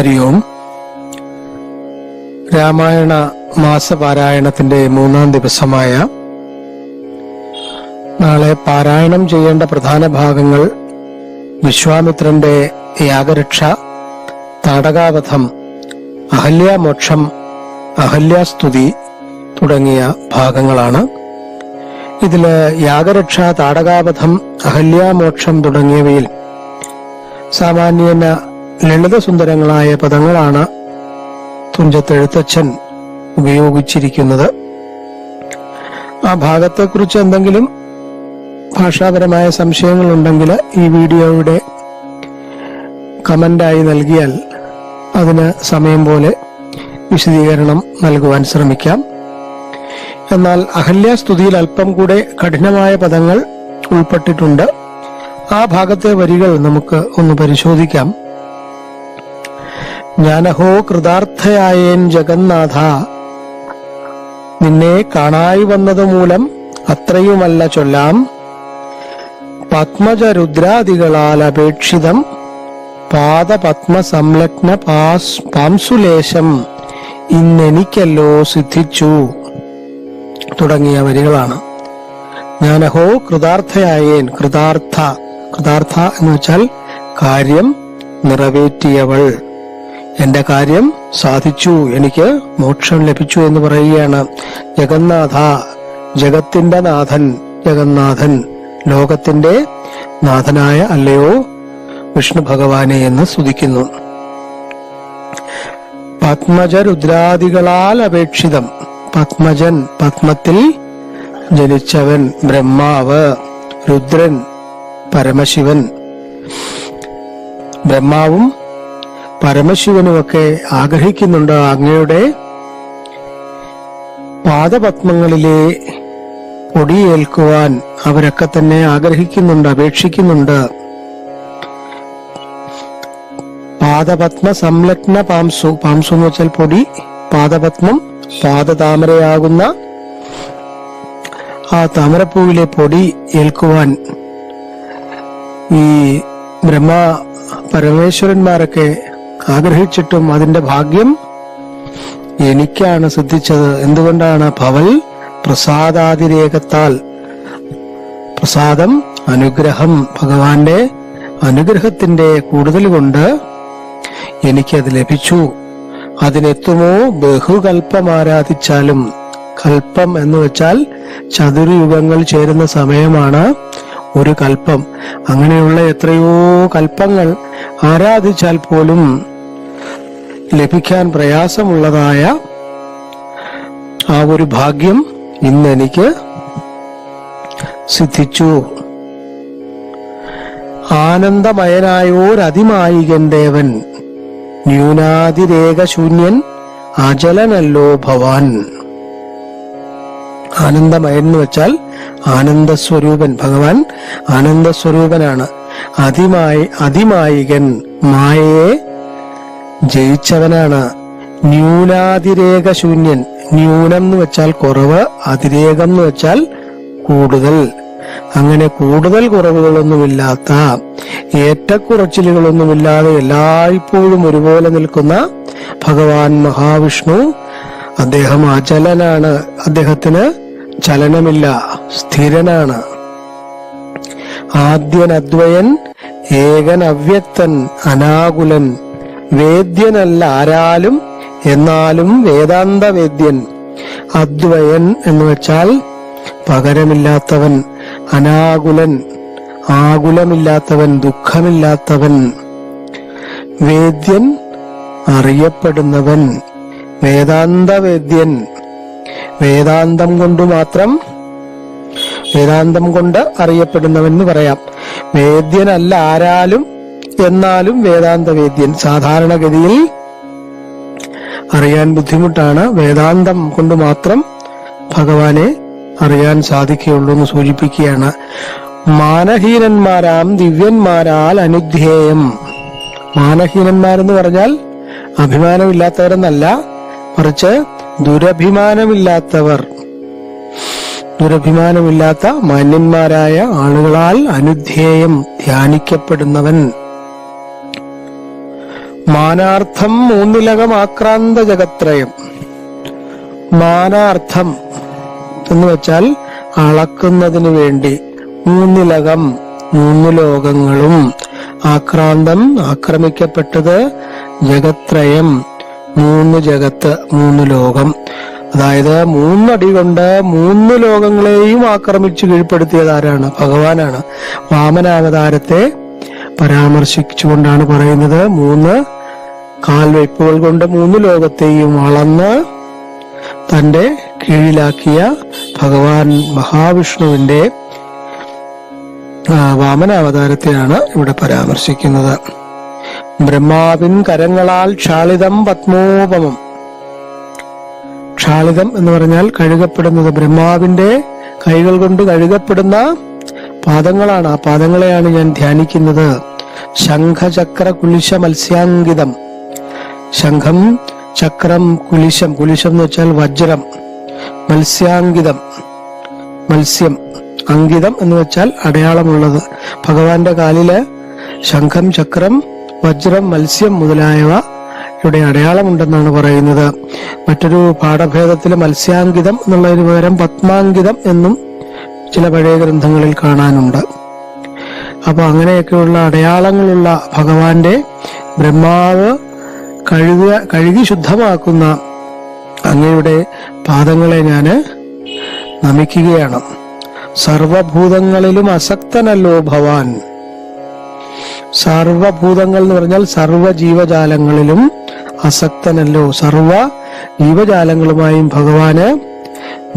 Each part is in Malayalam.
ഹരി ഓം രാമായണ മാസപാരായണത്തിന്റെ മൂന്നാം ദിവസമായ നാളെ പാരായണം ചെയ്യേണ്ട പ്രധാന ഭാഗങ്ങൾ വിശ്വാമിത്രന്റെ യാഗരക്ഷ താടകാവധം അഹല്യാമോക്ഷം അഹല്യാസ്തുതി തുടങ്ങിയ ഭാഗങ്ങളാണ്. ഇതിൽ യാഗരക്ഷ താടകാവധം അഹല്യാമോക്ഷം തുടങ്ങിയവയിൽ സാമാന്യേന ലളിതസുന്ദരങ്ങളായ പദങ്ങളാണ് തുഞ്ചത്തെഴുത്തച്ഛൻ ഉപയോഗിച്ചിരിക്കുന്നത്. ആ ഭാഗത്തെക്കുറിച്ച് എന്തെങ്കിലും ഭാഷാപരമായ സംശയങ്ങൾ ഉണ്ടെങ്കിൽ ഈ വീഡിയോയുടെ കമന്റായി നൽകിയാൽ അതിന് സമയം പോലെ വിശദീകരണം നൽകുവാൻ ശ്രമിക്കാം. എന്നാൽ അഹല്യാസ്തുതിയിൽ അല്പം കൂടെ കഠിനമായ പദങ്ങൾ ഉൾപ്പെട്ടിട്ടുണ്ട്. ആ ഭാഗത്തെ വരികൾ നമുക്ക് ഒന്ന് പരിശോധിക്കാം. ഞാനഹോ കൃതാർത്ഥയായേൻ ജഗന്നാഥ. നിന്നെ കാണായി വന്നത് മൂലം അത്രയുമല്ല ചൊല്ലാം. പത്മജ രുദ്രാദികളാൽ അപേക്ഷിതം. പാദപത്മ സംലഗ്ന പാസ് പാംസുലേശം ഇന്നെനിക്കല്ലോ സിദ്ധിച്ചു. തുടങ്ങിയ വരികളാണ്. ഞാനഹോ കൃതാർത്ഥയായേൻ കൃതാർത്ഥ. കൃതാർത്ഥ എന്ന് വെച്ചാൽ കാര്യം നിറവേറ്റിയവൾ. എന്റെ കാര്യം സാധിച്ചു എനിക്ക് മോക്ഷം ലഭിച്ചു എന്ന് പറയുകയാണ്. ജഗന്നാഥ ജഗത്തിന്റെ നാഥൻ ജഗന്നാഥൻ ലോകത്തിന്റെ നാഥനായ അല്ലയോ? വിഷ്ണു ഭഗവാനെ എന്ന് സ്തുതിക്കുന്നു. പത്മജ രുദ്രാദികളാൽ അപേക്ഷിതം. പത്മജൻ പത്മത്തിൽ ജനിച്ചവൻ ബ്രഹ്മാവ് രുദ്രൻ പരമശിവൻ. ബ്രഹ്മാവും പരമശിവനുമൊക്കെ ആഗ്രഹിക്കുന്നുണ്ട് അങ്ങയുടെ പാദപത്മങ്ങളിലെ പൊടിയേൽക്കുവാൻ അവരൊക്കെ തന്നെ ആഗ്രഹിക്കുന്നുണ്ട് അപേക്ഷിക്കുന്നുണ്ട്. പാദപത്മ സംലഗ്ന പാംസു പാംസു എന്ന് വെച്ചാൽ പൊടി പാദപത്മം പാദതാമരയാകുന്ന ആ താമരപ്പൂവിലെ പൊടി ഏൽക്കുവാൻ ഈ ബ്രഹ്മ പരമേശ്വരന്മാരൊക്കെ ആഗ്രഹിച്ചിട്ടും അതിന്റെ ഭാഗ്യം എനിക്കാണ് സിദ്ധിച്ചത്. എന്തുകൊണ്ടാണ് ഭവൽ പ്രസാദാതിരേകത്താൽ പ്രസാദം അനുഗ്രഹം ഭഗവാന്റെ അനുഗ്രഹത്തിന്റെ കൂടുതൽ കൊണ്ട് എനിക്കത് ലഭിച്ചു. അതിനെത്തുമോ ബഹുകൽപ്പം ആരാധിച്ചാലും? കൽപ്പം എന്ന് വെച്ചാൽ ചതുർയുഗങ്ങൾ ചേരുന്ന സമയമാണ് ഒരു കൽപ്പം. അങ്ങനെയുള്ള എത്രയോ കൽപ്പങ്ങൾ ആരാധിച്ചാൽ പോലും ലഭിക്കാൻ പ്രയാസമുള്ളതായ ആ ഒരു ഭാഗ്യം ഇന്ന് എനിക്ക് സിദ്ധിച്ചു. ആനന്ദമയനായോരതിമായികൻ ദേവൻ ന്യൂനാതിരേക ശൂന്യൻ അജലനല്ലോ ഭവാൻ. ആനന്ദമയൻ എന്ന് വെച്ചാൽ ആനന്ദസ്വരൂപൻ. ഭഗവാൻ ആനന്ദസ്വരൂപനാണ്. അതിമായി അതിമായികൻ മായയെ ജയിച്ചവനാണ്. ന്യൂനാതിരേക ശൂന്യൻ ന്യൂനം എന്ന് വെച്ചാൽ കുറവ് അതിരേകം എന്ന് വെച്ചാൽ കൂടുതൽ. അങ്ങനെ കൂടുതൽ കുറവുകളൊന്നുമില്ലാത്ത ഏറ്റക്കുറച്ചിലുകളൊന്നുമില്ലാതെ എല്ലായ്പ്പോഴും ഒരുപോലെ നിൽക്കുന്ന ഭഗവാൻ മഹാവിഷ്ണു അദ്ദേഹം അചലനാണ്. അദ്ദേഹത്തിന് ചലനമില്ല സ്ഥിരനാണ്. ആദ്യൻ അദ്വയൻ ഏകൻ അവ്യക്തൻ അനാകുലൻ വേദ്യനല്ല ആരാലും എന്നാലും വേദാന്ത വേദ്യൻ അദ്വയൻ എന്ന് വെച്ചാൽ പകരമില്ലാത്തവൻ അനാകുലൻ ആകുലമില്ലാത്തവൻ ദുഃഖമില്ലാത്തവൻ. വേദ്യൻ അറിയപ്പെടുന്നവൻ വേദാന്ത വേദ്യൻ വേദാന്തം കൊണ്ട് മാത്രം വേദാന്തം കൊണ്ട് അറിയപ്പെടുന്നവൻ എന്ന് പറയാം. വേദ്യനല്ല ആരാലും എന്നാലും വേദാന്ത വേദ്യൻ സാധാരണഗതിയിൽ അറിയാൻ ബുദ്ധിമുട്ടാണ്. വേദാന്തം കൊണ്ട് മാത്രം ഭഗവാനെ അറിയാൻ സാധിക്കുകയുള്ളൂ എന്ന് സൂചിപ്പിക്കുകയാണ്. മാനഹീനന്മാരാം ദിവ്യന്മാരാൽ അനുധ്യേയം മാനഹീനന്മാരെന്ന് പറഞ്ഞാൽ അഭിമാനമില്ലാത്തവരെന്നല്ല മറിച്ച് ദുരഭിമാനമില്ലാത്തവർ. ദുരഭിമാനമില്ലാത്ത മാന്യന്മാരായ ആളുകളാൽ അനുധ്യേയം ധ്യാനിക്കപ്പെടുന്നവൻ. മാനാർത്ഥം മൂന്നിലകം ആക്രാന്ത ജഗത്രയം മാനാർത്ഥം എന്ന് വെച്ചാൽ അളക്കുന്നതിന് വേണ്ടി മൂന്നിലകം മൂന്ന് ലോകങ്ങളും. ആക്രാന്തം ആക്രമിക്കപ്പെട്ടത് ജഗത്രയം മൂന്ന് ജഗത്ത് മൂന്ന് ലോകം. അതായത് മൂന്നടി കൊണ്ട് മൂന്ന് ലോകങ്ങളെയും ആക്രമിച്ചു കീഴ്പ്പെടുത്തിയത് ആരാണ് ഭഗവാനാണ്. വാമനാവതാരത്തെ പരാമർശിച്ചുകൊണ്ടാണ് പറയുന്നത്. മൂന്ന് കാൽവയ്പ്പുകൾ കൊണ്ട് മൂന്ന് ലോകത്തെയും അളന്ന് തന്റെ കീഴിലാക്കിയ ഭഗവാൻ മഹാവിഷ്ണുവിന്റെ വാമന വാമനാവതാരത്തെയാണ് ഇവിടെ പരാമർശിക്കുന്നത്. ബ്രഹ്മാവിൻ കരങ്ങളാൽ ക്ഷാളിതം പത്മോപമം. ക്ഷാളിതം എന്ന് പറഞ്ഞാൽ കഴുകപ്പെടുന്നത് ബ്രഹ്മാവിന്റെ കൈകൾ കൊണ്ട് കഴുകപ്പെടുന്ന പാദങ്ങളാണ്. ആ പാദങ്ങളെയാണ് ഞാൻ ധ്യാനിക്കുന്നത്. ശംഖചക്ര കുളിശ മത്സ്യാങ്കിതം ശംഖം ചക്രം കുലിശം. കുലിശം എന്ന് വെച്ചാൽ വജ്രം. മത്സ്യാങ്കിതം. മത്സ്യം. അങ്കിതം എന്ന് വെച്ചാൽ അടയാളമുള്ളത്. ഭഗവാന്റെ കാലിൽ ശംഖം ചക്രം വജ്രം മത്സ്യം മുതലായവ ഇവിടെ അടയാളമുണ്ടെന്നാണ് പറയുന്നത്. മറ്റൊരു പാഠഭേദത്തിൽ മത്സ്യാങ്കിതം എന്നുള്ളതിന് പകരം പത്മാങ്കിതം എന്നും ചില പഴയ ഗ്രന്ഥങ്ങളിൽ കാണാനുണ്ട്. അപ്പൊ അങ്ങനെയൊക്കെയുള്ള അടയാളങ്ങളുള്ള ഭഗവാന്റെ ബ്രഹ്മാവ് കഴുകുക കഴുകി ശുദ്ധമാക്കുന്ന അങ്ങയുടെ പാദങ്ങളെ ഞാൻ നമിക്കുകയാണ്. സർവഭൂതങ്ങളിലും അസക്തനല്ലോ ഭവാൻ. സർവഭൂതങ്ങൾ എന്ന് പറഞ്ഞാൽ സർവ ജീവജാലങ്ങളിലും അസക്തനല്ലോ സർവ ജീവജാലങ്ങളുമായും ഭഗവാന്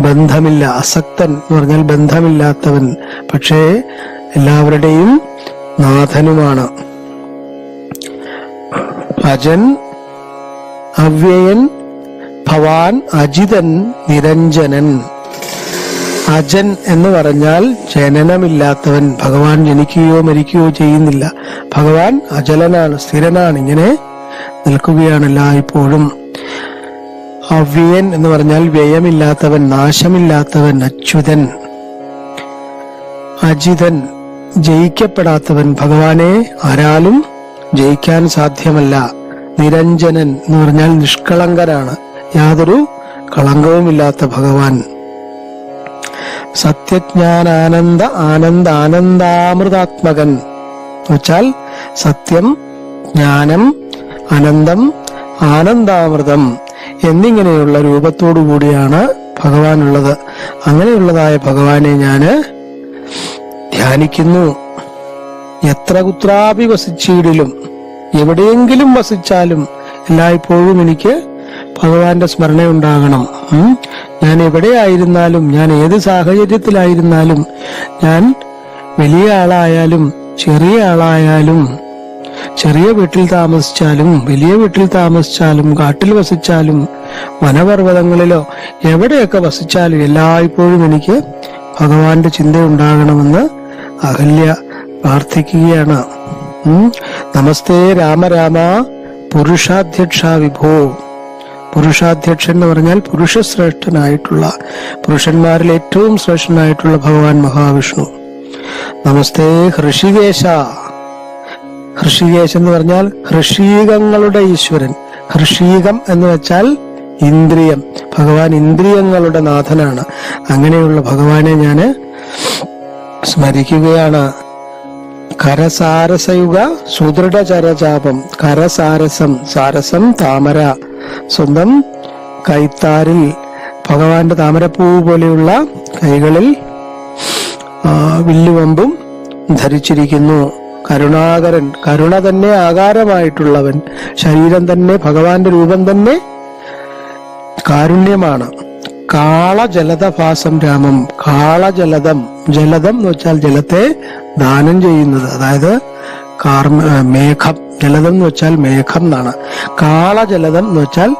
ബന്ധമില്ല അസക്തൻ എന്ന് പറഞ്ഞാൽ ബന്ധമില്ലാത്തവൻ. പക്ഷേ എല്ലാവരുടെയും നാഥനുമാണ്. അജൻ അവ്യയൻ ഭവാൻ അജിതൻ നിരഞ്ജനൻ. അജൻ എന്ന് പറഞ്ഞാൽ ജനനമില്ലാത്തവൻ. ഭഗവാൻ ജനിക്കുകയോ മരിക്കുകയോ ചെയ്യുന്നില്ല. ഭഗവാൻ അജലനാണ് സ്ഥിരനാണ് ഇങ്ങനെ നിൽക്കുകയാണ് എല്ലായ്പ്പോഴും. അവ്യയൻ എന്ന് പറഞ്ഞാൽ വ്യയമില്ലാത്തവൻ നാശമില്ലാത്തവൻ അച്യുതൻ. അജിതൻ ജയിക്കപ്പെടാത്തവൻ ഭഗവാനെ ആരാലും ജയിക്കാൻ സാധ്യമല്ല. നിരഞ്ജനൻ എന്ന് പറഞ്ഞാൽ നിഷ്കളങ്കനാണ് യാതൊരു കളങ്കവുമില്ലാത്ത ഭഗവാൻ. സത്യജ്ഞാനാനന്ദ ആനന്ദ ആനന്ദാമൃതാത്മകൻ വെച്ചാൽ സത്യം ജ്ഞാനം അനന്തം ആനന്ദാമൃതം എന്നിങ്ങനെയുള്ള രൂപത്തോടു കൂടിയാണ് ഭഗവാനുള്ളത്. അങ്ങനെയുള്ളതായ ഭഗവാനെ ഞാൻ ധ്യാനിക്കുന്നു. എത്ര കുത്രാപി വസിച്ചിടിലും എവിടെയെങ്കിലും വസിച്ചാലും എല്ലായ്പ്പോഴും എനിക്ക് ഭഗവാന്റെ സ്മരണയുണ്ടാകണം ഉം. ഞാൻ എവിടെയായിരുന്നാലും ഞാൻ ഏത് സാഹചര്യത്തിലായിരുന്നാലും ഞാൻ വലിയ ആളായാലും ചെറിയ ആളായാലും ചെറിയ വീട്ടിൽ താമസിച്ചാലും വലിയ വീട്ടിൽ താമസിച്ചാലും കാട്ടിൽ വസിച്ചാലും വനപർവതങ്ങളിലോ എവിടെയൊക്കെ വസിച്ചാലും എല്ലായ്പ്പോഴും എനിക്ക് ഭഗവാന്റെ ചിന്ത ഉണ്ടാകണമെന്ന് അഹല്യ പ്രാർത്ഥിക്കുകയാണ്. നമസ്തേ രാമ രാമ പുരുഷാധ്യക്ഷ വിഭോ. പുരുഷാധ്യക്ഷൻ എന്ന് പറഞ്ഞാൽ പുരുഷശ്രേഷ്ഠനായിട്ടുള്ള പുരുഷന്മാരിൽ ഏറ്റവും ശ്രേഷ്ഠനായിട്ടുള്ള ഭഗവാൻ മഹാവിഷ്ണു. നമസ്തേ ഹൃഷികേശ. ഹൃഷികേശ് എന്ന് പറഞ്ഞാൽ ഹൃഷീകങ്ങളുടെ ഈശ്വരൻ. ഹൃഷീകം എന്ന് വെച്ചാൽ ഇന്ദ്രിയം. ഭഗവാൻ ഇന്ദ്രിയങ്ങളുടെ നാഥനാണ്. അങ്ങനെയുള്ള ഭഗവാനെ ഞാൻ സ്മരിക്കുകയാണ്. കരസാരസയുഗ സുദൃഢചരചാപം കരസാരസം സാരസം താമര. സ്വന്തം കൈത്താരിൽ ഭഗവാന്റെ താമരപ്പൂ പോലെയുള്ള കൈകളിൽ വില്ലുവമ്പും ധരിച്ചിരിക്കുന്നു. കരുണാകരൻ കരുണ തന്നെ ആകാരമായിട്ടുള്ളവൻ. ശരീരം തന്നെ ഭഗവാന്റെ രൂപം തന്നെ കാരുണ്യമാണ്. കാളജലതഭാസം രാമം. കാളജലതം ജലതം എന്ന് വെച്ചാൽ ജലത്തെ ദാനം ചെയ്യുന്നത്. അതായത് കാർമ മേഘം ജലതം എന്ന് വെച്ചാൽ മേഘം എന്നാണ്. കാളജലതം എന്ന് വെച്ചാൽ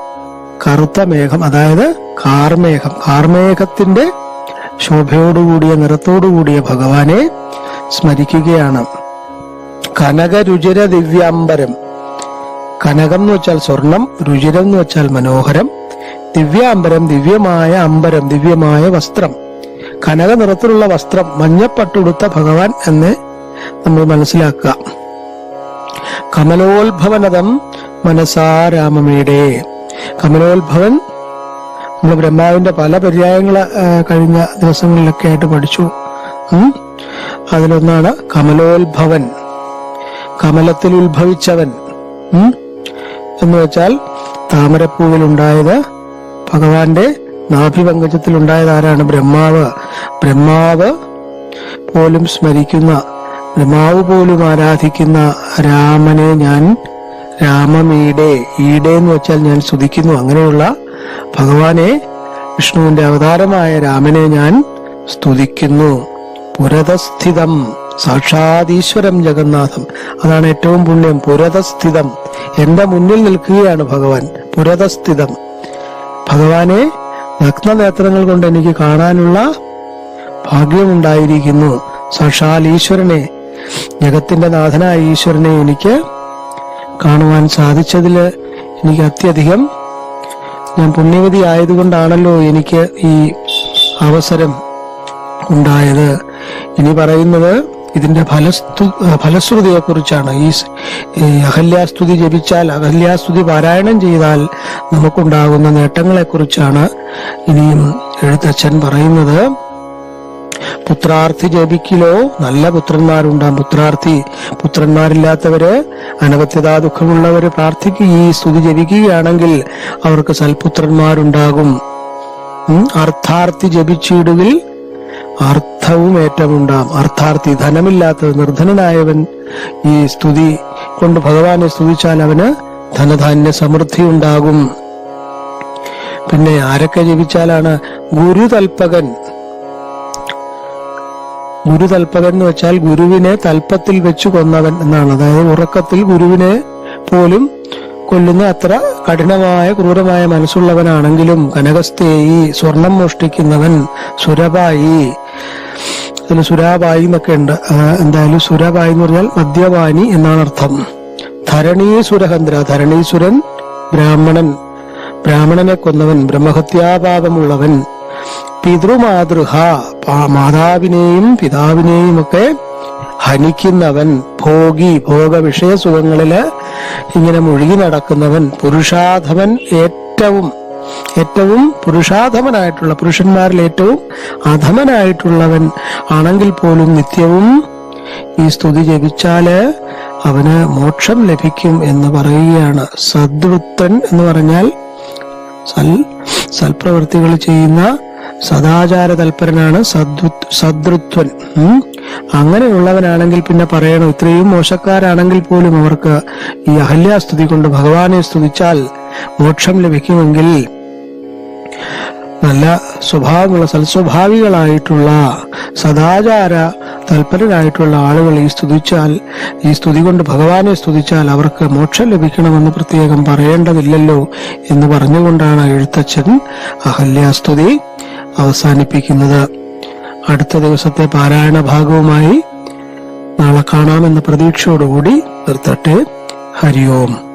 കറുത്ത മേഘം അതായത് കാർമേഘം. കാർമേഘത്തിന്റെ ശോഭയോടുകൂടിയ നിറത്തോടുകൂടിയ ഭഗവാനെ സ്മരിക്കുകയാണ്. കനകരുചിര ദിവ്യാംബരം കനകം എന്ന് വെച്ചാൽ സ്വർണം രുചിരം എന്ന് വെച്ചാൽ മനോഹരം. ദിവ്യാംബരം ദിവ്യമായ അമ്പരം ദിവ്യമായ വസ്ത്രം. കനക നിറത്തിലുള്ള വസ്ത്രം മഞ്ഞപ്പട്ടുടുത്ത ഭഗവാൻ എന്ന് നമ്മൾ മനസ്സിലാക്കുക. കമലോത്ഭവനതം മനസാ രാമമേടെ. കമലോത്ഭവൻ നമ്മൾ ബ്രഹ്മാവിന്റെ പല പര്യായങ്ങൾ കഴിഞ്ഞ ദിവസങ്ങളിലൊക്കെ ആയിട്ട് പഠിച്ചു. അതിലൊന്നാണ് കമലോത്ഭവൻ. കമലത്തിൽ ഉത്ഭവിച്ചവൻ. എന്ന് വെച്ചാൽ താമരപ്പൂവിൽ ഉണ്ടായത് ഭഗവാന്റെ നാഭിപങ്കജത്തിൽ ഉണ്ടായത് ആരാണ്? ബ്രഹ്മാവ്. ബ്രഹ്മാവ് പോലും സ്മരിക്കുന്ന ബ്രഹ്മാവ് പോലും ആരാധിക്കുന്ന രാമനെ ഞാൻ രാമമീടെ ഈടെ എന്ന് വെച്ചാൽ ഞാൻ സ്തുതിക്കുന്നു. അങ്ങനെയുള്ള ഭഗവാനെ വിഷ്ണുവിന്റെ അവതാരമായ രാമനെ ഞാൻ സ്തുതിക്കുന്നു. പുരതസ്ഥിതം സാക്ഷാതീശ്വരം ജഗന്നാഥം. അതാണ് ഏറ്റവും പുണ്യം. പുരതസ്ഥിതം. എന്റെ മുന്നിൽ നിൽക്കുകയാണ് ഭഗവാൻ. പുരതസ്ഥിതം. ഭഗവാനെ നഗ്നനേത്രങ്ങൾ കൊണ്ട് എനിക്ക് കാണാനുള്ള ഭാഗ്യമുണ്ടായിരിക്കുന്നു. സാക്ഷാൽ ഈശ്വരനെ ജഗത്തിന്റെ നാഥനായ ഈശ്വരനെ എനിക്ക് കാണുവാൻ സാധിച്ചതിൽ എനിക്ക് അത്യധികം ഞാൻ പുണ്യവതി ആയതുകൊണ്ടാണല്ലോ എനിക്ക് ഈ അവസരം ഉണ്ടായത്. ഇനി പറയുന്നത് ഇതിന്റെ ഫലസ്തു ഫലശ്രുതിയെ കുറിച്ചാണ് ഈ അഹല്യാസ്തുതി ജപിച്ചാൽ അഹല്യാസ്തുതി പാരായണം ചെയ്താൽ നമുക്കുണ്ടാകുന്ന നേട്ടങ്ങളെ കുറിച്ചാണ് ഇനിയും എഴുത്തച്ഛൻ പറയുന്നത്. പുത്രാർത്ഥി ജപിക്കിലോ? നല്ല പുത്രന്മാരുണ്ടാകും പുത്രാർത്ഥി പുത്രന്മാരില്ലാത്തവര് അനവത്യതാ ദുഃഖമുള്ളവര് പ്രാർത്ഥിക്കുക ഈ സ്തുതി ജപിക്കുകയാണെങ്കിൽ അവർക്ക് സൽപുത്രന്മാരുണ്ടാകും. അർത്ഥാർത്ഥി ജപിച്ചിടുവിൽ അർത്ഥവും ഏറ്റമുണ്ടാം അർത്ഥാർത്ഥി ധനമില്ലാത്തത് നിർധനനായവൻ ഈ സ്തുതി കൊണ്ട് ഭഗവാനെ സ്തുതിച്ചാൽ അവന് ധനധാന്യ സമൃദ്ധി ഉണ്ടാകും പിന്നെ ആരൊക്കെ ജപിച്ചാലാണ് ഗുരുതൽപകൻ ഗുരുതൽപകൻ എന്ന് വെച്ചാൽ ഗുരുവിനെ തൽപ്പത്തിൽ വെച്ച് കൊന്നവൻ എന്നാണ്. അതായത് ഉറക്കത്തിൽ ഗുരുവിനെ പോലും കൊല്ലുന്ന അത്ര കഠിനമായ ക്രൂരമായ മനസ്സുള്ളവനാണെങ്കിലും കനകസ്ഥേയി സ്വർണം മോഷ്ടിക്കുന്നവൻ സുരപായി അതിൽ സുരാബായി എന്നൊക്കെ ഉണ്ട്. എന്തായാലും സുരബായി എന്ന് പറഞ്ഞാൽ മദ്യപാനി എന്നാണ് അർത്ഥം. ധരണീസുരഹന്ദ്ര ധരണീസുരൻ ബ്രാഹ്മണൻ. ബ്രാഹ്മണനെ കൊന്നവൻ ബ്രഹ്മഹത്യാപാപമുള്ളവൻ. പിതൃമാതൃഹ മാതാവിനെയും പിതാവിനെയും ഒക്കെ ഹനിക്കുന്നവൻ ഭോഗി ഭോഗ വിഷയസുഖങ്ങളിൽ ഇങ്ങനെ മുഴുകി നടക്കുന്നവൻ പുരുഷാധവൻ ഏറ്റവും ഏറ്റവും പുരുഷാധമനായിട്ടുള്ള പുരുഷന്മാരിൽ ഏറ്റവും അധമനായിട്ടുള്ളവൻ ആണെങ്കിൽ പോലും നിത്യവും ഈ സ്തുതി ജപിച്ചാൽ അവന് മോക്ഷം ലഭിക്കും എന്ന് പറയുകയാണ് സദ്വൃത്തൻ എന്ന് പറഞ്ഞാൽ സൽ സൽപ്രവൃത്തികൾ ചെയ്യുന്ന സദാചാര തൽപരനാണ് സദ്വു സദൃത്വൻ. അങ്ങനെയുള്ളവനാണെങ്കിൽ പിന്നെ പറയണം ഇത്രയും മോശക്കാരാണെങ്കിൽ പോലും അവർക്ക് ഈ അഹല്യാസ്തുതി കൊണ്ട് ഭഗവാനെ സ്തുതിച്ചാൽ മോക്ഷം ലഭിക്കുമെങ്കിൽ നല്ല സ്വഭാവമുള്ള സൽസ്വഭാവികളായിട്ടുള്ള സദാചാര തൽപരരായിട്ടുള്ള ആളുകൾ ഈ സ്തുതിച്ചാൽ ഈ സ്തുതി കൊണ്ട് ഭഗവാനെ സ്തുതിച്ചാൽ അവർക്ക് മോക്ഷം ലഭിക്കണമെന്ന് പ്രത്യേകം പറയേണ്ടതില്ലല്ലോ എന്ന് പറഞ്ഞുകൊണ്ടാണ് എഴുത്തച്ഛൻ അഹല്യാസ്തുതി അവസാനിപ്പിക്കുന്നത്. അടുത്ത ദിവസത്തെ പാരായണ ഭാഗവുമായി നാളെ കാണാമെന്ന പ്രതീക്ഷയോടുകൂടി നിർത്തട്ടെ. ഹരിയോം.